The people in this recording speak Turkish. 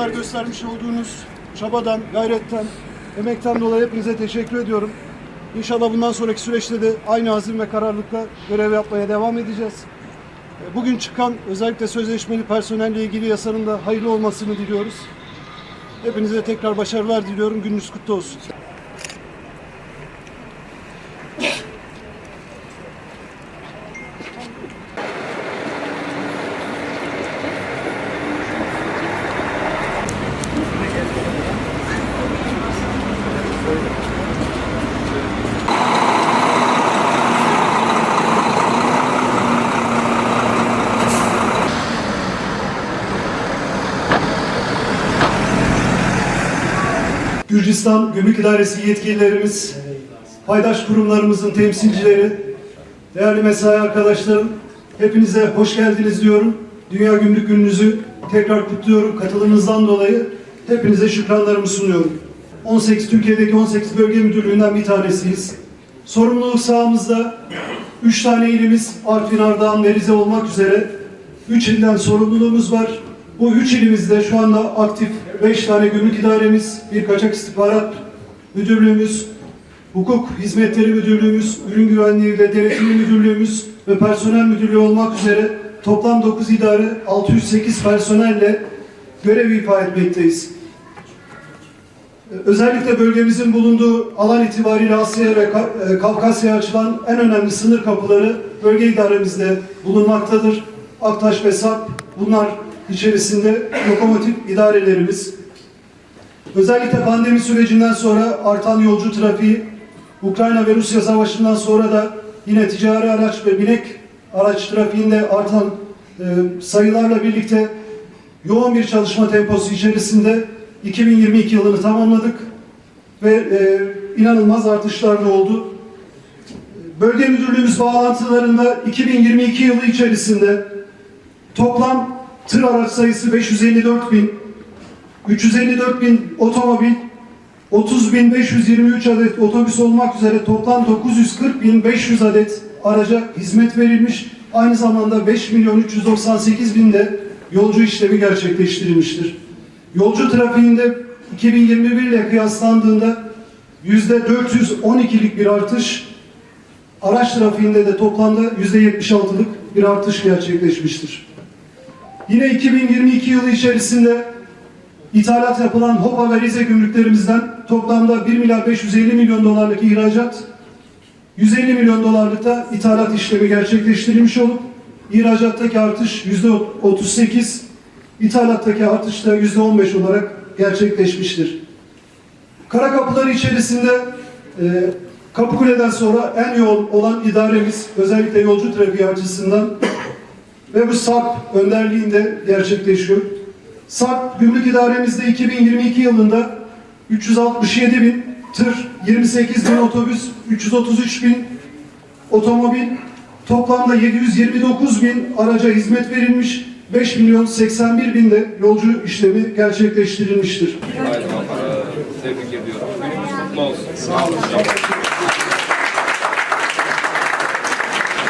göstermiş olduğunuz çabadan, gayretten, emekten dolayı hepinize teşekkür ediyorum. İnşallah bundan sonraki süreçte de aynı azim ve kararlılıkla görev yapmaya devam edeceğiz. E, Bugün çıkan özellikle sözleşmeli personelle ilgili yasanın da hayırlı olmasını diliyoruz. Hepinize tekrar başarılar diliyorum. Gününüz kutlu olsun. Gürcistan Gümrük İdaresi yetkililerimiz, paydaş kurumlarımızın temsilcileri, değerli mesai arkadaşlarım, hepinize hoş geldiniz diyorum. Dünya Gümrük Gününüzü tekrar kutluyorum. Katılımınızdan dolayı hepinize şükranlarımı sunuyorum. 18 Türkiye'deki 18 bölge müdürlüğünden bir tanesiyiz. Sorumluluk sahamızda 3 tane ilimiz Artvin, Ardahan ve olmak üzere 3 ilden sorumluluğumuz var. Bu 3 ilimizde şu anda aktif 5 tane gümrük idaremiz, bir kaçak istihbarat müdürlüğümüz, hukuk hizmetleri müdürlüğümüz, ürün güvenliği ve denetimi müdürlüğümüz ve personel müdürlüğü olmak üzere toplam 9 idare 608 personelle görev ifa etmekteyiz. Özellikle bölgemizin bulunduğu alan itibariyle Asya ve e, Kafkasya'ya açılan en önemli sınır kapıları bölge idaremizde bulunmaktadır. Aktaş ve Sarp bunlar içerisinde lokomotif idarelerimiz. Özellikle pandemi sürecinden sonra artan yolcu trafiği, Ukrayna ve Rusya savaşından sonra da yine ticari araç ve binek araç trafiğinde artan e, sayılarla birlikte yoğun bir çalışma temposu içerisinde 2022 yılını tamamladık ve e, inanılmaz artışlar da oldu. Bölge müdürlüğümüz bağlantılarında 2022 yılı içerisinde toplam tır araç sayısı 554 bin, 354 bin otomobil, 30.523 adet otobüs olmak üzere toplam 940.500 adet araca hizmet verilmiş. Aynı zamanda 5 milyon 398 binde yolcu işlemi gerçekleştirilmiştir. Yolcu trafiğinde 2021 ile kıyaslandığında yüzde 412'lik bir artış, araç trafiğinde de toplamda yüzde 76'lık bir artış gerçekleşmiştir. Yine 2022 yılı içerisinde ithalat yapılan HOPA ve Rize gümrüklerimizden toplamda 1 milyar 550 milyon dolarlık ihracat, 150 milyon dolarlık da ithalat işlemi gerçekleştirilmiş olup ihracattaki artış yüzde 38, ithalattaki artış da yüzde 15 olarak gerçekleşmiştir. Kara kapıları içerisinde e, Kapıkule'den sonra en yoğun olan idaremiz özellikle yolcu trafiği açısından ve bu SAP önderliğinde gerçekleşiyor. SAP Gümrük İdaremizde 2022 yılında 367 bin tır, 28 bin otobüs, 333 bin otomobil, toplamda 729 bin araca hizmet verilmiş, 5 milyon 81 bin de yolcu işlemi gerçekleştirilmiştir. Tebrik ediyorum. Günümüz kutlu olsun. Sağ olun.